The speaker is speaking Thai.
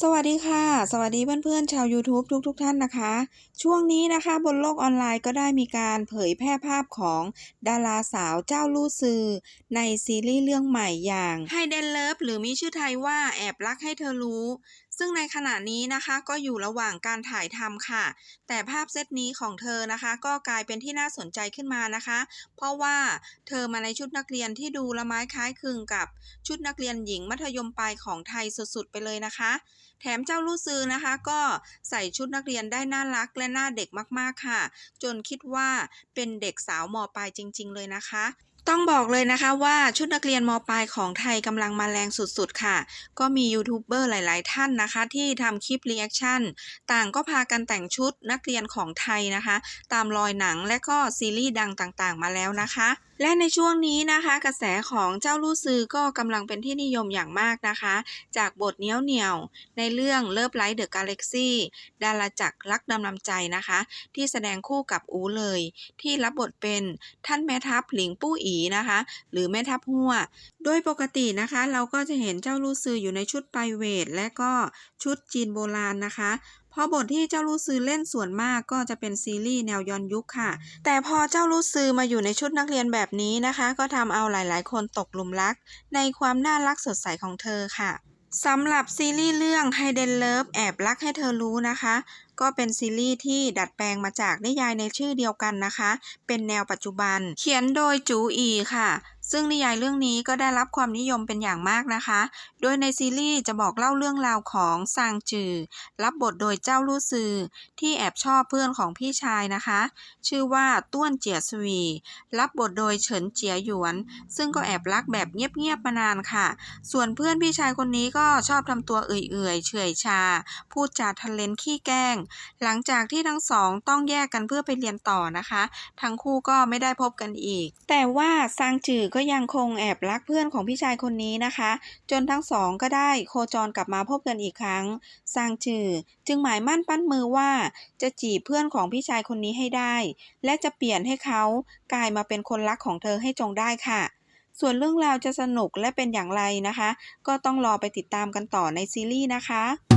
สวัสดีค่ะ สวัสดีเพื่อนๆชาว YouTube ทุกๆทท่านนะคะ ช่วงนี้นะคะบนโลกออนไลน์ก็ได้มีการเผยแพร่ภาพของดาราสาวเจ้าลู่ซือ ในซีรีส์เรื่องใหม่อย่างให้แดนเลิฟหรือมีชื่อไทยว่าแอบรักให้เธอรู้ซึ่งในขณะนี้นะคะก็อยู่ระหว่างการถ่ายทำค่ะ แต่ภาพเซตนี้ของเธอนะคะ ก็กลายเป็นที่น่าสนใจขึ้นมานะคะ เพราะว่าเธอมาในชุดนักเรียนที่ดูละไม้คล้ายคลึงกับชุดนักเรียนหญิงมัธยมปลายของไทยสุดๆ ไปเลยนะคะ แถมเจ้าลู่ซือนะคะ ก็ใส่ชุดนักเรียนได้น่ารักและน่าเด็กมากๆค่ะ จนคิดว่าเป็นเด็กสาวมปลายจริง ๆ เลยนะคะ ต้องบอกเลยนะคะว่าชุดนักเรียนมปลายของไทยกำลังมาแรงสุดๆค่ะ ก็มียูทูบเบอร์หลายๆ ท่านนะคะ ที่ทำคลิปรีแอคชั่นต่างก็พากันแต่งชุดนักเรียนของไทยนะคะ ตามรอยหนังและก็ซีรีส์ดังต่างๆ มาแล้วนะคะ และในช่วงนี้นะคะ กระแสของเจ้าลู่ซือก็กำลังเป็นที่นิยมอย่างมากนะคะ จากบทเนี้ยวเหนียวในเรื่องเลิฟไลท์เดอะกาแล็กซี่ดาราจักรรักดำนำใจนะคะ ที่แสดงคู่กับอูเลย ที่รับบทเป็นท่านแม่ทัพหลิงปู้อีนะคะ หรือแม่ทัพหัวโดยปกตินะคะ เราก็จะเห็นเจ้าลูซืออยู่ในชุดไพรเวทและก็ชุดจีนโบราณนะคะพอบทที่เจ้าลูซือเล่นส่วนมากก็จะเป็นซีรีส์แนวย้อนยุคค่ะ แต่พอเจ้าลูซือมาอยู่ในชุดนักเรียนแบบนี้นะคะ ก็ทำเอาหลายๆ คนตกหลุมรัก ในความน่ารักสดใสของเธอค่ะ สำหรับซีรีส์เรื่อง Hidden Love แอบรักให้เธอรู้นะคะ ก็เป็นซีรีส์ที่ดัดแปลงมาจากนิยายในชื่อเดียวกันนะคะ เป็นแนวปัจจุบัน เขียนโดยจูอีค่ะ ซึ่งนิยายเรื่องนี้ก็ได้รับความนิยมเป็นอย่างมากนะคะ โดยในซีรีส์จะบอกเล่าเรื่องราวของซางจือ รับบทโดยเจ้าลู่ซือ ที่แอบชอบเพื่อนของพี่ชายนะคะ ชื่อว่าต้วนเจียสวี รับบทโดยเฉินเจียหยวน ซึ่งก็แอบรักแบบเงียบๆมานานค่ะ ส่วนเพื่อนพี่ชายคนนี้ก็ชอบทำตัวเอื่อยๆ เฉื่อยชา พูดจาทะเลนขี้แกล้ง หลังจากที่ทั้งสองต้องแยกกันเพื่อไปเรียนต่อนะคะ ทั้งคู่ก็ไม่ได้พบกันอีก แต่ว่าซางจือก็ยังคงแอบรักเพื่อนของพี่ชายคนนี้นะคะ จนทั้งสองก็ได้โคจรกลับมาพบกันอีกครั้งซางจือจึงหมายมั่นปั้นมือว่า จะจีบเพื่อนของพี่ชายคนนี้ให้ได้ และจะเปลี่ยนให้เขากลายมาเป็นคนรักของเธอให้จงได้ค่ะ ส่วนเรื่องราวจะสนุกและเป็นอย่างไรนะคะ ก็ต้องรอไปติดตามกันต่อในซีรีส์นะคะ